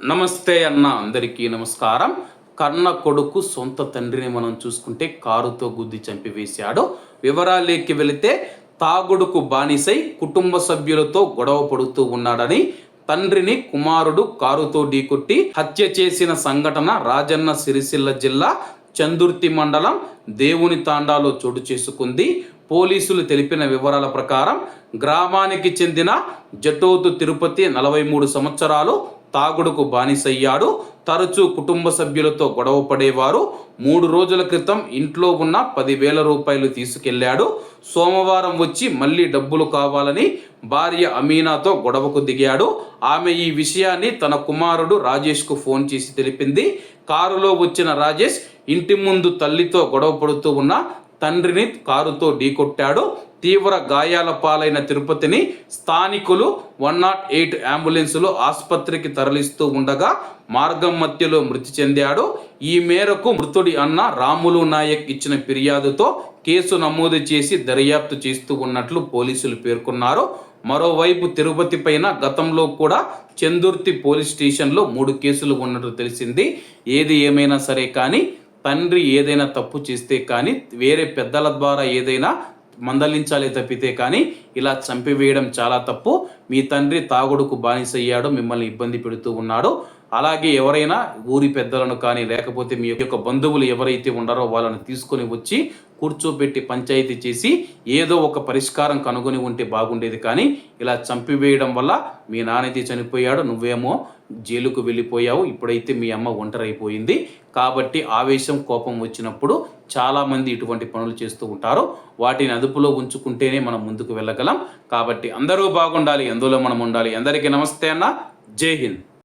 నమస్తే అన్న అందరికీ నమస్కారం. కన్న కొడుకు సొంత తండ్రిని మనం చూసుకుంటే కారుతో గుద్ది చంపివేశాడు వివరాలేకి వెళితే తాగుడుకు బానిసై కుటుంబ సభ్యులతో గొడవ పడుతూ ఉన్నాడని తండ్రిని కుమారుడు కారుతో ఢీకొట్టి హత్య చేసిన సంఘటన రాజన్న సిరిసిల్ల జిల్లా చందుర్తి మండలం దేవుని తాండాలో చోటు చేసుకుంది. పోలీసులు తెలిపిన వివరాల ప్రకారం గ్రామానికి చెందిన జటోతు తిరుపతి నలభై మూడు సంవత్సరాలు తాగుడుకు బానిసయ్యాడు. తరచూ కుటుంబ సభ్యులతో గొడవ పడేవారు మూడు రోజుల క్రితం ఇంట్లో ఉన్న పదివేల రూపాయలు తీసుకెళ్ళాడు. సోమవారం వచ్చి మళ్ళీ డబ్బులు కావాలని భార్య అమీనాతో గొడవకు దిగాడు. ఆమె ఈ విషయాన్ని తన కుమారుడు రాజేష్కు ఫోన్ చేసి తెలిపింది. కారులో వచ్చిన రాజేష్ ఇంటి ముందు తల్లితో గొడవ పడుతూ ఉన్న తండ్రిని కారుతో ఢీకొట్టాడు. తీవ్ర గాయాల పాలైన తిరుపతిని స్థానికులు వన్ నాట్ ఎయిట్ అంబులెన్సులు ఆసుపత్రికి తరలిస్తూ ఉండగా మార్గం మధ్యలో మృతి చెందాడు. ఈ మేరకు మృతుడి అన్న రాములు నాయక్ ఇచ్చిన ఫిర్యాదుతో కేసు నమోదు చేసి దర్యాప్తు చేస్తూ ఉన్నట్లు పోలీసులు పేర్కొన్నారు. మరోవైపు తిరుపతి పైన గతంలో కూడా చందుర్తి పోలీస్ స్టేషన్లో మూడు కేసులు ఉన్నట్టు తెలిసింది. ఏది ఏమైనా సరే కానీ తండ్రి ఏదైనా తప్పు చేస్తే కానీ వేరే పెద్దల ద్వారా ఏదైనా మందలించాలి తప్పితే కానీ ఇలా చంపివేయడం చాలా తప్పు. మీ తండ్రి తాగుడుకు బానిసయ్యాడు మిమ్మల్ని ఇబ్బంది పెడుతూ ఉన్నాడు. అలాగే ఎవరైనా ఊరి పెద్దలను కానీ లేకపోతే మీ యొక్క బంధువులు ఎవరైతే ఉన్నారో వాళ్ళని తీసుకొని వచ్చి కూర్చోబెట్టి పంచాయతీ చేసి ఏదో ఒక పరిష్కారం కనుగొని ఉంటే బాగుండేది. కానీ ఇలా చంపివేయడం వల్ల మీ నాన్నైతే చనిపోయాడు నువ్వేమో జైలుకు వెళ్ళిపోయావు ఇప్పుడైతే మీ అమ్మ ఒంటరైపోయింది. కాబట్టి ఆవేశం కోపం వచ్చినప్పుడు చాలామంది ఇటువంటి పనులు చేస్తూ ఉంటారు. వాటిని అదుపులో ఉంచుకుంటేనే మనం ముందుకు వెళ్ళగలం. కాబట్టి అందరూ బాగుండాలి ఎందులో మనం ఉండాలి? అందరికీ నమస్తే అన్న. జై హింద్.